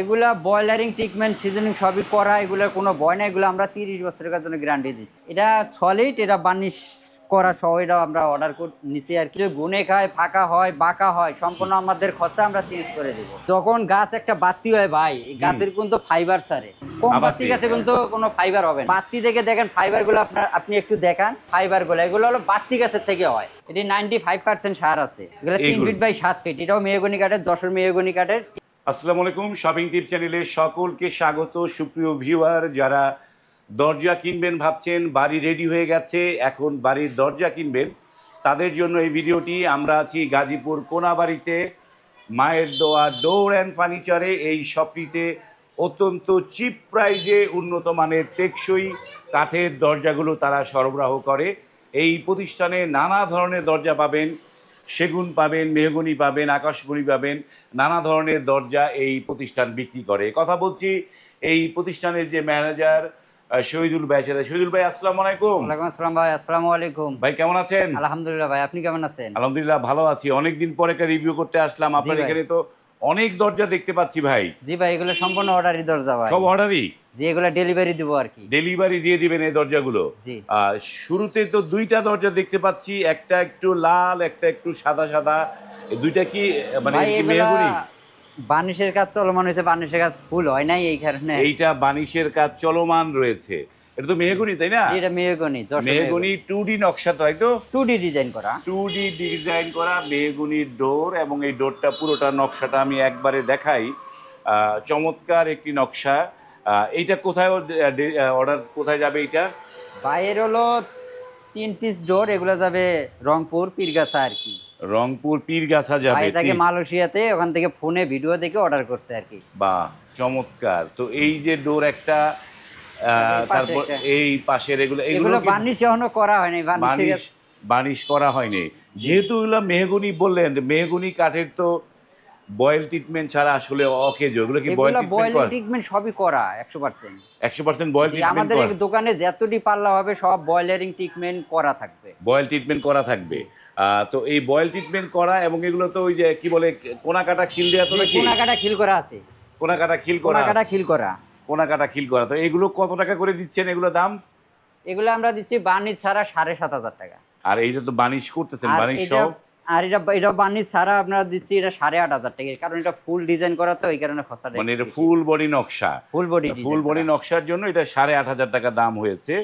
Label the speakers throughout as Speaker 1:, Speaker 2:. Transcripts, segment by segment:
Speaker 1: এগুলা বয়লারিং treatment seasoning সবই করা এগুলোর কোনো ভয় না এগুলো আমরা তিরিশ বছরের জন্য গ্যারান্টি দিচ্ছি। এটা সলিড এটা বার্নিশ করা সহ এটা আমরা অর্ডার করে নিছি আর কি। গুনে খায় ফাঁকা হয় বাঁকা হয় সম্পূর্ণ আমাদের খরচা আমরা চেঞ্জ করে দেবো। যখন গাছ একটা বাতি হয় ভাই গাছের কিন্তু ফাইবার সারে কম বাতি গাছে কিন্তু কোনো ফাইবার হবে না। বাতি থেকে দেখেন ফাইবারগুলো আপনার আপনি একটু দেখান ফাইবারগুলো। এগুলো হলো বাতি গাছের থেকে হয়। এটি নাইনটি ফাইভ পার্সেন্ট সার আছে। এগুলো তিন ফিট বাই সাত ফিট এটাও মেহগনি কাঠের যশোর মেহগনি কাঠের।
Speaker 2: আসসালামু আলাইকুম শপিং টিপ চ্যানেলে সকলকে স্বাগত। সুপ্রিয় ভিউয়ার, যারা দরজা কিনবেন ভাবছেন, বাড়ি রেডি হয়ে গেছে, এখন বাড়ির দরজা কিনবেন, তাদের জন্য এই ভিডিওটি। আমরা আছি গাজীপুর কোনাবাড়িতে, মায়ের দোয়া ডোর অ্যান্ড ফার্নিচারে এই শপটিতে অত্যন্ত চিপ প্রাইজে উন্নত মানের টেকসই কাঠের দরজাগুলো তারা সরবরাহ করে। এই প্রতিষ্ঠানে নানা ধরনের দরজা পাবেন সেগুন পাবেন মেহগনি পাবেন আকাশমণি পাবেন নানা ধরনের দরজা এই প্রতিষ্ঠান বিক্রি করে। কথা বলছি এই প্রতিষ্ঠানের যে ম্যানেজার শহীদুল ভাই সাথে শহীদুল ভাই আসসালামু আলাইকুম।
Speaker 1: ওয়ালাইকুম আসসালাম ভাই আসসালামু আলাইকুম।
Speaker 2: ভাই কেমন আছেন?
Speaker 1: আলহামদুলিল্লাহ ভাই আপনি কেমন আছেন?
Speaker 2: আলহামদুলিল্লাহ ভালো আছি। অনেকদিন পরে একটা রিভিউ করতে আসলাম। আপনার এখানে তো অনেক দরজা দেখতে পাচ্ছি ভাই।
Speaker 1: জি ভাই এগুলো সম্পূর্ণ অর্ডারই দরজা ভাই।
Speaker 2: সব অর্ডারই
Speaker 1: জি এগুলো ডেলিভারি দিব আর কি
Speaker 2: ডেলিভারি দিয়ে দিবেন এই দরজাগুলো? শুরুতে তো দুইটা দরজা দেখতে পাচ্ছি একটা একটু লাল একটা একটু সাদা সাদা। দুইটা কি মানে মেহগনি?
Speaker 1: বানিশের কাজ চলমান হয়েছে বানিশের কাজ ফুল হয় নাই এই কারণে।
Speaker 2: এইটা বানিশের কাজ চলমান রয়েছে। এটা তো মেহগনি তাই না?
Speaker 1: এটা মেহগনি
Speaker 2: মেহগনি। টু ডি নকশা তাই তো?
Speaker 1: টু ডি ডিজাইন করা।
Speaker 2: টু ডি ডিজাইন করা মেহগনির ডোর এবং এই ডোরটা পুরোটা নকশাটা আমি একবারে দেখাই। আহ, চমৎকার একটি নকশা। এইটা কোথায় অর্ডার কোথায় যাবে এইটা?
Speaker 1: বাইরের হলো তিন পিস ডোর এগুলো যাবে রংপুর পীরগাছা আর কি।
Speaker 2: রংপুর পীরগাছা যাবে
Speaker 1: ভাই তাকে। মালয়েশিয়াতে ওখান থেকে ফোনে ভিডিও দেখে অর্ডার করছে আর কি।
Speaker 2: বাহ চমৎকার। তো এই যে ডোর একটা তারপর এই পাশের এগুলো এগুলো
Speaker 1: বার্নিশ এখনও করা হয়নি বার্নিশ
Speaker 2: বানিশ করা হয়নি। যেহেতু এগুলো মেহগুনি বললেন মেহগুনি কাঠের তো বয়েল ট্রিটমেন্ট ছাড়া আসলে অকেজ এগুলো কি বয়েল
Speaker 1: বয়েল
Speaker 2: ট্রিটমেন্ট
Speaker 1: সবই করা একশো পার্সেন্ট
Speaker 2: একশো পার্সেন্ট বয়েল ট্রিটমেন্ট
Speaker 1: আমাদের দোকানে যতটি পাল্লা হবে সব বয়লারিং ট্রিটমেন্ট করা থাকবে।
Speaker 2: বয়েল ট্রিটমেন্ট করা থাকবে। তো এই বয়েল ট্রিটমেন্ট করা এবং এগুলো তো ওই যে কি বলে কোনা কাটা খিল তো নাকি?
Speaker 1: কোনা কাটা খিল করা আছে।
Speaker 2: কোনা কাটা খিল
Speaker 1: কোনা কাটা খিল করা।
Speaker 2: কোনা কাটা খিল করা। তো এগুলো কত টাকা করে দিচ্ছেন এগুলো দাম?
Speaker 1: এগুলো আমরা দিচ্ছি বার্নিশ ছাড়া সাড়ে সাত হাজার টাকা।
Speaker 2: আর এইটা তো বানিশ করতেছেন বানিশ
Speaker 1: এটা
Speaker 2: সহ?
Speaker 1: আর এটা এটা বার্নিশ ছাড়া আপনারা দিচ্ছি এটা সাড়ে আট হাজার টাকা। কারণ এটা ফুল ডিজাইন করা তো এই কারণে খসা
Speaker 2: মানে এটা ফুল বডি নকশা।
Speaker 1: ফুল বডি
Speaker 2: ফুল বডি নকশার জন্য এটা সাড়ে আট হাজার টাকা দাম হয়েছে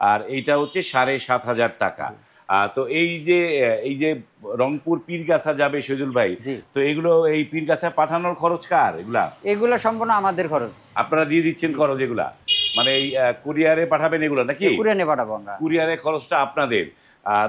Speaker 2: আর এইটা হচ্ছে সাড়ে সাত হাজার টাকা। তো এই যে এই যে রংপুর পীরগাছা যাবে শহীদুল ভাই তো এগুলো এই পীরগাছা পাঠানোর খরচ কার এগুলা?
Speaker 1: এগুলো সম্পূর্ণ আমাদের খরচ।
Speaker 2: আপনারা দিয়ে দিচ্ছেন খরচ এগুলা? মানে এই কুরিয়ারে পাঠাবেন এগুলো নাকি?
Speaker 1: কুরিয়ানে পাঠাবো আমরা।
Speaker 2: কুরিয়ারে খরচটা আপনাদের।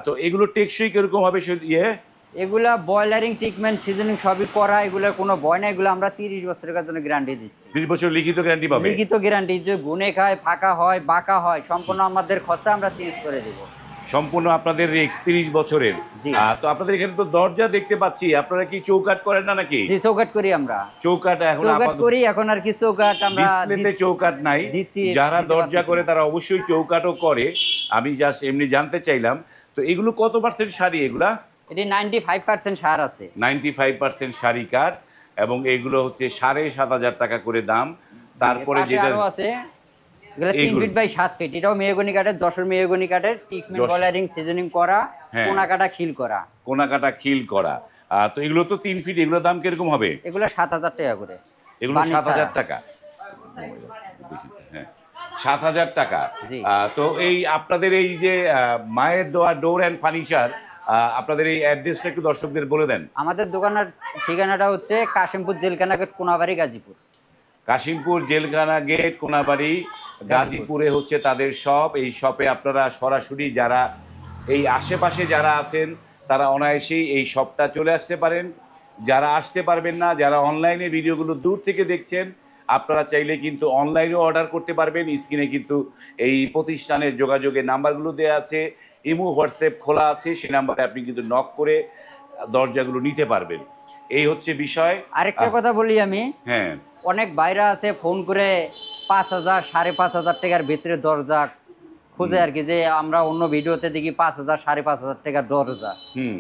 Speaker 2: তো এগুলো টেকসই কীরকম হবে ইয়ে?
Speaker 1: এগুলা বয়লারিং ট্রিটমেন্ট সিজনিং সবই করা এগুলোর কোনো ভয় না এগুলো আমরা তিরিশ বছরের জন্য গ্যারান্টি দিচ্ছি।
Speaker 2: ত্রিশ বছর লিখিত গ্যারান্টি পাবে?
Speaker 1: লিখিত গ্যারান্টি যে গুনে খায় ফাঁকা হয় বাঁকা হয় সম্পূর্ণ আমাদের খরচা আমরা চেঞ্জ করে দেবো।
Speaker 2: সম্পূর্ণ আপনাদের তিরিশ বছরের। তো আপনাদের এখানে তো দরজা দেখতে পাচ্ছি আপনারা কি চৌকাট করেন না নাকি?
Speaker 1: জি চৌকাট করি আমরা।
Speaker 2: চৌকাট এখন
Speaker 1: চৌকাট করি এখন আর কি চৌকাট আমরা
Speaker 2: ডিসপ্লেতে চৌকাট নাই। যারা দরজা করে তারা অবশ্যই চৌকাটও করে। আমি জাস্ট এমনি জানতে চাইলাম তো এগুলো কত পার্সেন্ট শাড়ি এগুলা?
Speaker 1: এটি নাইনটি ফাইভ পার্সেন্ট সার আছে।
Speaker 2: নাইনটি ফাইভ পার্সেন্ট শাড়ি কাঠ এবং এগুলো হচ্ছে সাড়ে সাত হাজার টাকা করে দাম। তারপরে যেটা
Speaker 1: আছে তিন ফিট বাই সাত ফিট এটাও মেহগনি কাঠের যশোর মেহগনি কাঠের ট্রিটমেন্ট সিজনিং করা
Speaker 2: হ্যাঁ।
Speaker 1: কোনা কাটা খিল করা।
Speaker 2: কোনা কাটা খিল করা। তো এগুলো তো তিন ফিট এগুলোর দাম কীরকম হবে?
Speaker 1: এগুলো সাত হাজার টাকা করে।
Speaker 2: এগুলো সাত হাজার টাকা। হ্যাঁ সাত হাজার টাকা। তো এই আপনাদের এই যে মায়ের দোয়া ডোর অ্যান্ড ফার্নিচার আপনাদের এই অ্যাড্রেসটা একটু দর্শকদের বলে দেন।
Speaker 1: আমাদের দোকানের ঠিকানাটা হচ্ছে কাশিমপুর জেলখানা গেট কোনাবাড়ি গাজীপুর।
Speaker 2: কাশিমপুর জেলখানা গেট কোনাবাড়ি গাজীপুরে। হচ্ছে তাদের শপ। এই শপে আপনারা সরাসরি যারা এই আশেপাশে যারা আছেন তারা অনায়াসেই এই শপটা চলে আসতে পারেন। যারা আসতে পারবেন না যারা অনলাইনে ভিডিওগুলো দূর থেকে দেখছেন আপনারা চাইলে কিন্তু অনলাইনেও অর্ডার করতে পারবেন। স্ক্রিনে কিন্তু এই প্রতিষ্ঠানের যোগাযোগের নাম্বারগুলো দেওয়া আছে। ইমো হোয়াটসঅ্যাপ খোলা আছে সেই নাম্বারে আপনি কিন্তু নক করে দরজাগুলো নিতে পারবেন। এই হচ্ছে বিষয়।
Speaker 1: আরেকটা কথা বলি আমি।
Speaker 2: হ্যাঁ।
Speaker 1: অনেক বাইরে আছে ফোন করে পাঁচ হাজার সাড়ে পাঁচ হাজার টাকার ভিতরে দরজা খুঁজে আর কি যে আমরা অন্য ভিডিওতে দেখি পাঁচ হাজার সাড়ে পাঁচ হাজার টাকার দরজা।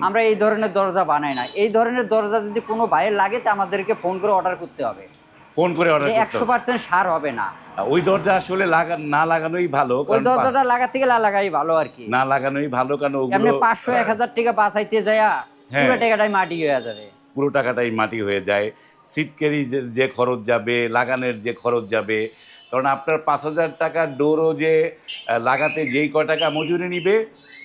Speaker 1: আমরা এই ধরনের দরজা বানাই না। এই ধরনের দরজা যদি কোনো ভাইয়ের লাগে তা আমাদেরকে ফোন করে অর্ডার করতে হবে।
Speaker 2: ফোন করে অর্ডার করতে
Speaker 1: একশো পার্সেন্ট সার হবে না।
Speaker 2: ওই দরজা আসলে লাগা না লাগানোই ভালো
Speaker 1: ওই দরজাটা লাগার থেকে না লাগাই ভালো আর কি।
Speaker 2: না লাগানোই ভালো কারণ ওগুলো
Speaker 1: পাঁচশো এক হাজার টাকা বাঁচাইতে যায়
Speaker 2: হ্যাঁ।
Speaker 1: পুরো টাকাটাই মাটি হয়ে যাবে।
Speaker 2: পুরো টাকাটাই মাটি হয়ে যায়। সিট ক্যারিজের যে খরচ যাবে লাগানোর যে খরচ যাবে কারণ আপনার পাঁচ হাজার টাকা ডোরও যে লাগাতে যেই ক টাকা মজুরি নিবে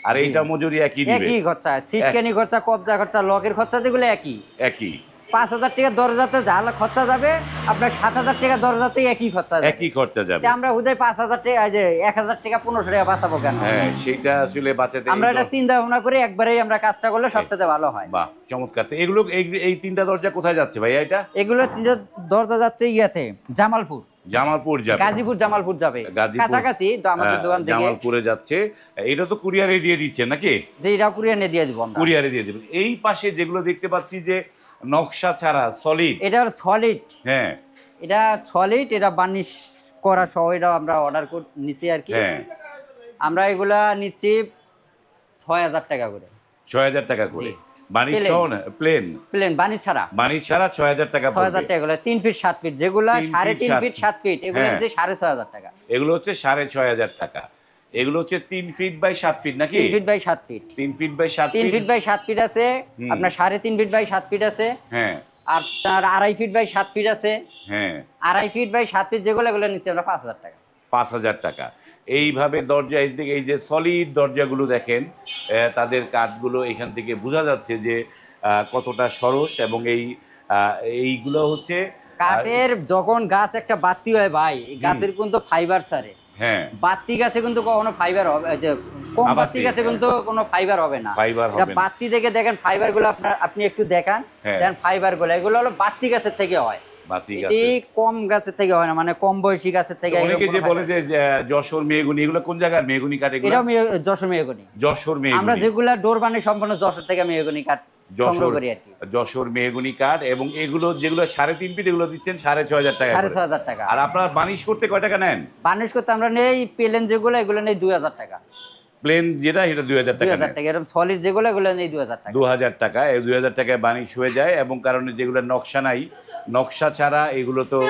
Speaker 2: আর এইটা মজুরি একই
Speaker 1: একই খরচা। সিটকানি খরচা কবজা খরচা লকের খরচা যেগুলো একই।
Speaker 2: একই।
Speaker 1: পাঁচ হাজার টাকা দরজাতে যা খরচা যাবে আপনার সাত হাজার টাকা দরজাতে একই খরচা
Speaker 2: একই খরচা যাবে।
Speaker 1: আমরা পাঁচ হাজার টাকা যে এক হাজার টাকা পনেরোশো টাকা বাঁচাবো কেন?
Speaker 2: হ্যাঁ সেটা আসলে বাঁচাতে
Speaker 1: আমরা এটা চিন্তা ভাবনা করে একবারেই আমরা কাজটা করলে সবচেয়ে ভালো হয়।
Speaker 2: বাহ চমৎকার। এগুলো এই- তিনটা দরজা কোথায় যাচ্ছে ভাইয়া এটা?
Speaker 1: এগুলো যে দরজা যাচ্ছে ইয়াতে জামালপুর।
Speaker 2: জামালপুর যাবে।
Speaker 1: গাজীপুর জামালপুর যাবে। কাছাকাছি তো আমাদের
Speaker 2: হ্যাঁ,
Speaker 1: দোকান থেকে
Speaker 2: জামালপুরে যাচ্ছে। এটা তো কুরিয়ারে দিয়ে দিচ্ছে নাকি?
Speaker 1: যে এটা কুরিয়ার দিয়ে দিব আমরা।
Speaker 2: কুরিয়ারে দিয়ে দিব। এই পাশে যেগুলো দেখতে পাচ্ছি যে নকশা ছাড়া সলিড
Speaker 1: এটা সলিড
Speaker 2: হ্যাঁ।
Speaker 1: এটা সলিড এটা বার্নিশ করা সহ এটা আমরা অর্ডার নিছি আর কি।
Speaker 2: হ্যাঁ।
Speaker 1: আমরা এগুলা নিচ্ছি ছয় হাজার টাকা করে।
Speaker 2: ছয় হাজার টাকা করে। সহ না? প্লেন
Speaker 1: প্লেন ছাড়া।
Speaker 2: ছাড়া ছয় হাজার টাকা
Speaker 1: ছয় হাজার টাকা তিন ফিট সাত ফিট যেগুলা সাড়ে তিন ফিট সাত ফিট এগুলো
Speaker 2: হ্যাঁ।
Speaker 1: যে সাড়ে ছয় হাজার টাকা।
Speaker 2: এগুলো হচ্ছে সাড়ে ছয় হাজার টাকা। এগুলো হচ্ছে তিন ফিট বাই সাত ফিট নাকি?
Speaker 1: তিন ফিট বাই সাত ফিট
Speaker 2: তিন ফিট বাই সাত
Speaker 1: তিন
Speaker 2: ফিট
Speaker 1: বাই সাত ফিট আছে আপনার সাড়ে তিন ফিট বাই সাত ফিট আছে
Speaker 2: হ্যাঁ।
Speaker 1: আর তার আড়াই ফিট বাই সাত ফিট আছে
Speaker 2: হ্যাঁ।
Speaker 1: আড়াই ফিট বাই সাত ফিট যেগুলো এগুলো নিচ্ছি আমরা পাঁচ হাজার টাকা।
Speaker 2: পাঁচ হাজার টাকা। এইভাবে দরজা এই দিকে এই যে সলিড দরজাগুলো দেখেন তাদের কাঠগুলো এখান থেকে বোঝা যাচ্ছে যে কতটা সরস এবং এই এইগুলো হচ্ছে
Speaker 1: কাঠের যখন গাছ একটা বাতি হয় ভাই গাছের কিন্তু ফাইবার সারে
Speaker 2: হ্যাঁ।
Speaker 1: বাতি গাছে কিন্তু কখনো ফাইবার হবে যে কম। বাতি গাছে কিন্তু কোনো ফাইবার হবে না।
Speaker 2: ফাইবার হবে না।
Speaker 1: বাতি দেখে দেখেন ফাইবারগুলো আপনার আপনি একটু দেখান
Speaker 2: হ্যাঁ।
Speaker 1: দেখেন ফাইবারগুলো। এগুলো হলো বাতি গাছের থেকে হয়। কম গাছের থেকে হয় না মানে কম বয়সী গাছের থেকে
Speaker 2: অনেকে যে বলে যে যশোর মেগুনি এগুলো কোন জায়গার মেগুনি কাঠ এগুলো?
Speaker 1: এটাও যশোর মেয়েগুনি
Speaker 2: যশোর
Speaker 1: আমরা
Speaker 2: মেগুনি
Speaker 1: যেগুলা ডোর বানাই সম্পূর্ণ যশোর থেকে কাঠ সংগ্রহ
Speaker 2: যশোর যশোর মেহগুনি কাঠ এবং এগুলো যেগুলো সাড়ে তিন ফিট এগুলো দিচ্ছেন সাড়ে ছয় হাজার টাকা
Speaker 1: সাড়ে ছয় হাজার টাকা।
Speaker 2: আর আপনার বানিশ করতে কয় টাকা নেন?
Speaker 1: বার্নিশ করতে আমরা নেই পেলেন যেগুলো এগুলো নেই দুই হাজার টাকা।
Speaker 2: প্লেন যেটা সেটা দুই হাজার টাকা
Speaker 1: টাকা এরকম সলিড যেগুলো এগুলো নেই দুই হাজার টাকা।
Speaker 2: দু হাজার টাকা এই দুই হাজার টাকায় বানিশ হয়ে যায় এবং কারণে যেগুলো নকশা নাই নকশা ছাড়া এগুলো তো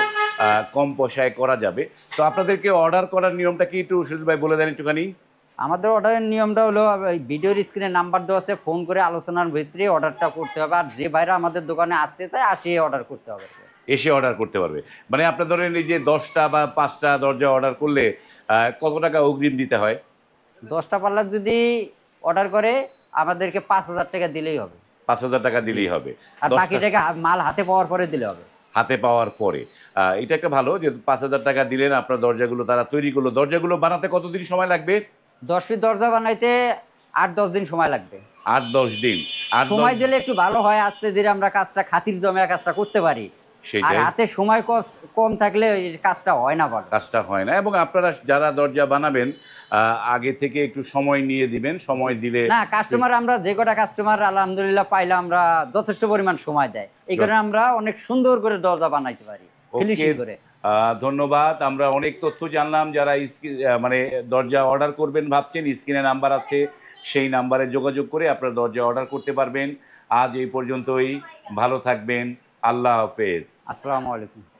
Speaker 2: কম পয়সায় করা যাবে। তো আপনাদেরকে অর্ডার করার নিয়মটা কি একটু সুজিত ভাই বলে দেন একটুখানি?
Speaker 1: আমাদের অর্ডারের নিয়মটা হলো ভিডিওর স্ক্রিনে নাম্বার দেওয়া আছে ফোন করে আলোচনার ভিতরে অর্ডারটা করতে হবে। আর যে বাইরে আমাদের দোকানে আসতে চায় আসে অর্ডার করতে হবে।
Speaker 2: এসে অর্ডার করতে পারবে। মানে আপনার ধরেন এই যে দশটা বা পাঁচটা দরজা অর্ডার করলে কত টাকা অগ্রিম দিতে হয়?
Speaker 1: দশটা পাল্লার যদি অর্ডার করে আমাদেরকে পাঁচ হাজার টাকা দিলেই হবে।
Speaker 2: পাঁচ হাজার টাকা দিলেই হবে।
Speaker 1: আর বাকি টাকা মাল হাতে পাওয়ার পরে দিলে হবে।
Speaker 2: হাতে পাওয়ার পরে। এটা একটা ভালো যে পাঁচ হাজার টাকা দিলেন আপনার দরজাগুলো তারা তৈরি করল। দরজাগুলো বানাতে কতদিন সময় লাগবে?
Speaker 1: দশ ফিট দরজা বানাইতে আট দশ দিন সময় লাগবে।
Speaker 2: আট দশ দিন।
Speaker 1: সময় দিলে একটু ভালো হয় আস্তে ধীরে আমরা কাজটা খাতির জমে কাজটা করতে পারি। আর হাতে সময় কম থাকলে কাজটা হয় না
Speaker 2: কাজটা হয় না। এবং আপনারা যারা দরজা বানাবেন আগে থেকে একটু সময় নিয়ে দিবেন। সময় দিলে
Speaker 1: না কাস্টমার আমরা যে কটা কাস্টমার আলহামদুলিল্লাহ পাইলে আমরা যথেষ্ট পরিমাণ সময় দেয়। এই কারণে আমরা অনেক সুন্দর করে দরজা বানাইতে পারি। ফিনিশিং করে।
Speaker 2: ধন্যবাদ। আমরা অনেক তথ্য জানলাম, যারা মানে দরজা অর্ডার করবেন ভাবছেন, স্ক্রিনে নাম্বার আছে, সেই নাম্বারে যোগাযোগ করে আপনারা দরজা অর্ডার করতে পারবেন। আজ এই পর্যন্তই, ভালো থাকবেন, আল্লাহ হাফেজ।
Speaker 1: আসসালামু আলাইকুম।